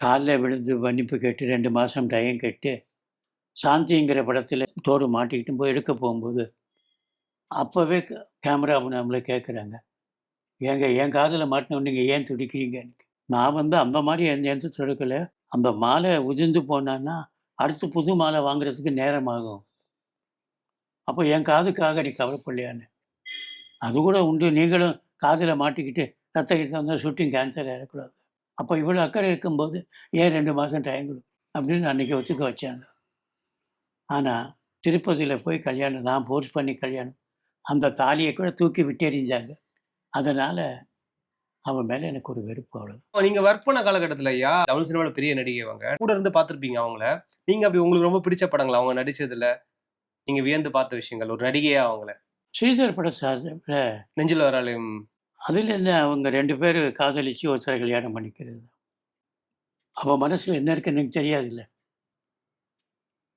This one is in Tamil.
காலில் விழுந்து மன்னிப்பு கேட்டு ரெண்டு மாதம் டயம் கேட்டு சாந்திங்கிற படத்தில் தோடு மாட்டிக்கிட்டு போய் எடுக்க போகும்போது அப்போவே கேமரா நம்மளை கேட்குறாங்க ஏங்க என் காதில் மாட்டினோம் நீங்கள் ஏன் துடிக்கிறீங்கன்னு? நான் வந்து அந்த மாதிரி எந்த எந்த துடுக்கலை. அந்த மாலை உதிர்ந்து போனான்னா அடுத்து புது மாலை வாங்குறதுக்கு நேரம் ஆகும் அப்போ என் காதுக்காக நீ கவலைப்படலையான்னு. அது கூட உண்டு. நீங்களும் காதில் மாட்டிக்கிட்டு ரத்த கிட்ட வந்தால் ஷூட்டிங் கேன்சர் ஆகிடக்கூடாது அப்போ இவ்வளோ அக்கறை இருக்கும்போது ஏன் ரெண்டு மாதம் டைம் கொடு? அப்படின்னு அன்றைக்கி ஒத்துக்க வச்சாங்க. ஆனால் திருப்பதியில் போய் கல்யாணம் நான் ஃபோர்ஸ் பண்ணி கல்யாணம் அந்த தாலியை கூட தூக்கி விட்டெறிஞ்சாங்க அதனால் அவன் மேலே எனக்கு ஒரு வெறுப்பு அவ்வளோ நீங்க ஒர்க் பண்ண காலகட்டத்துல ஐயா தமிழ் சினிமாவில் பெரிய நடிகை அவங்க கூட இருந்து பார்த்திருப்பீங்க அவங்கள. நீங்க அப்படி உங்களுக்கு ரொம்ப பிடிச்ச படங்கள்? அவங்க நடிச்சதுல நீங்க வியந்து பார்த்த விஷயங்கள் ஒரு நடிகையா அவங்கள? ஸ்ரீதர் பட சார் நெஞ்சில் வராலையும் அதில் என்ன அவங்க ரெண்டு பேர் காதலிச்சு ஒருத்தரை கல்யாணம் பண்ணிக்கிறது? அவன் மனசில் என்ன இருக்குன்னு எனக்கு தெரியாதுல்ல.